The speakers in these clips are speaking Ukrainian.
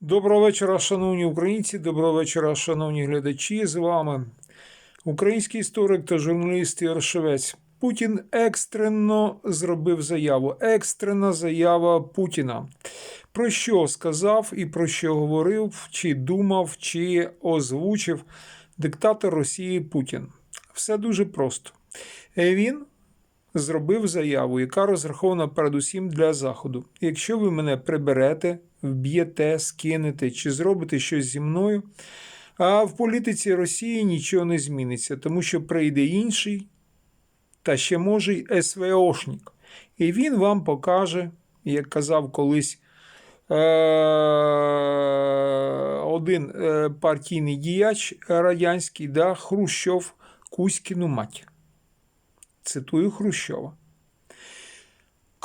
Доброго вечора, шановні українці, доброго вечора, шановні глядачі. З вами український історик та журналіст Ігор Путін екстрено зробив заяву. Екстрена заява Путіна. Про що сказав і про що говорив, чи думав, чи озвучив диктатор Росії Путін. Все дуже просто. Він зробив заяву, яка розрахована передусім для Заходу. Якщо ви мене приберете, вб'єте, скинете чи зробите щось зі мною, а в політиці Росії нічого не зміниться, тому що прийде інший, та ще може й СВОшник. І він вам покаже, як казав колись е- один е, партійний діяч радянський, да, Хрущов, Кузькіну мать. Цитую Хрущова.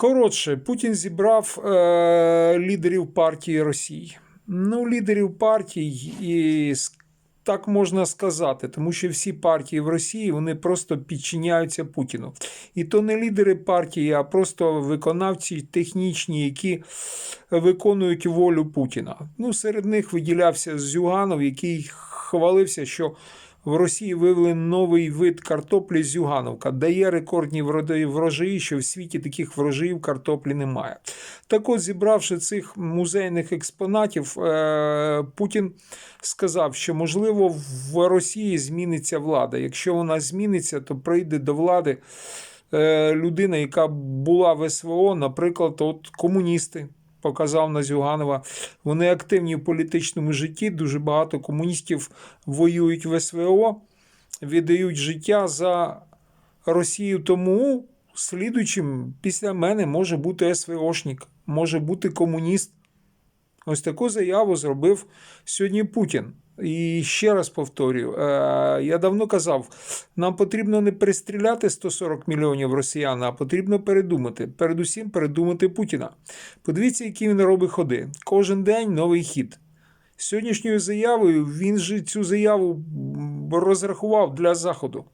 Коротше, Путін зібрав е, лідерів партії Росії. Ну, лідерів партій, і так можна сказати, тому що всі партії в Росії вони просто підчиняються Путіну. І то не лідери партії, а просто виконавці технічні, які виконують волю Путіна. Ну, серед них виділявся Зюганов, який хвалився, що в Росії вивели новий вид картоплі Зюгановка, дає рекордні врожаї, що в світі таких врожаїв картоплі немає. Так от, зібравши цих музейних експонатів, е, Путін сказав, що можливо в Росії зміниться влада. Якщо вона зміниться, то прийде до влади е, людина, яка була в СВО, наприклад, от комуністи. Показав на Зюганова. Вони активні в політичному житті. Дуже багато комуністів воюють в СВО, віддають життя за Росію. Тому слідуючим після мене може бути СВОшник, може бути комуніст. Ось таку заяву зробив сьогодні Путін. І ще раз повторюю: е, я давно казав, нам потрібно не перестріляти 140 мільйонів росіян, а потрібно передумати. Передусім передумати Путіна. Подивіться, які він робить ходи. Кожен день новий хід. Сьогоднішньою заявою він же цю заяву розрахував для Заходу.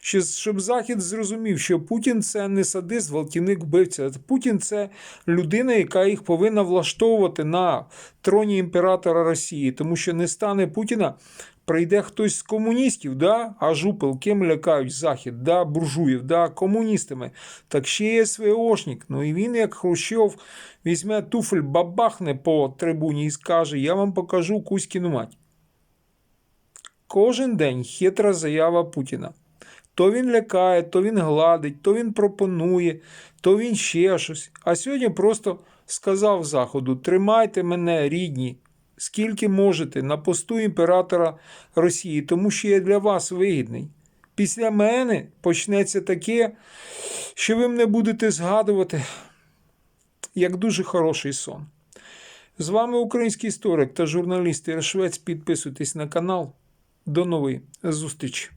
Що, щоб Захід зрозумів, що Путін це не садист, гвалтівник, вбивця. Путін це людина, яка їх повинна влаштовувати на троні імператора Росії, тому що не стане Путіна. Прийде хтось з комуністів, да? а жупел, ким лякають Захід, да? буржуїв, да? комуністами. Так ще є СВОшник. Ну і він, як Хрущов, візьме туфель, бабахне по трибуні і скаже: Я вам покажу Кузькіну мать. Кожен день хитра заява Путіна. То він лякає, то він гладить, то він пропонує, то він ще щось. А сьогодні просто сказав Заходу: тримайте мене, рідні, скільки можете, на посту імператора Росії, тому що я для вас вигідний. Після мене почнеться таке, що ви мене будете згадувати як дуже хороший сон. З вами український історик та журналіст Ігор Підписуйтесь на канал. До нової зустрічі!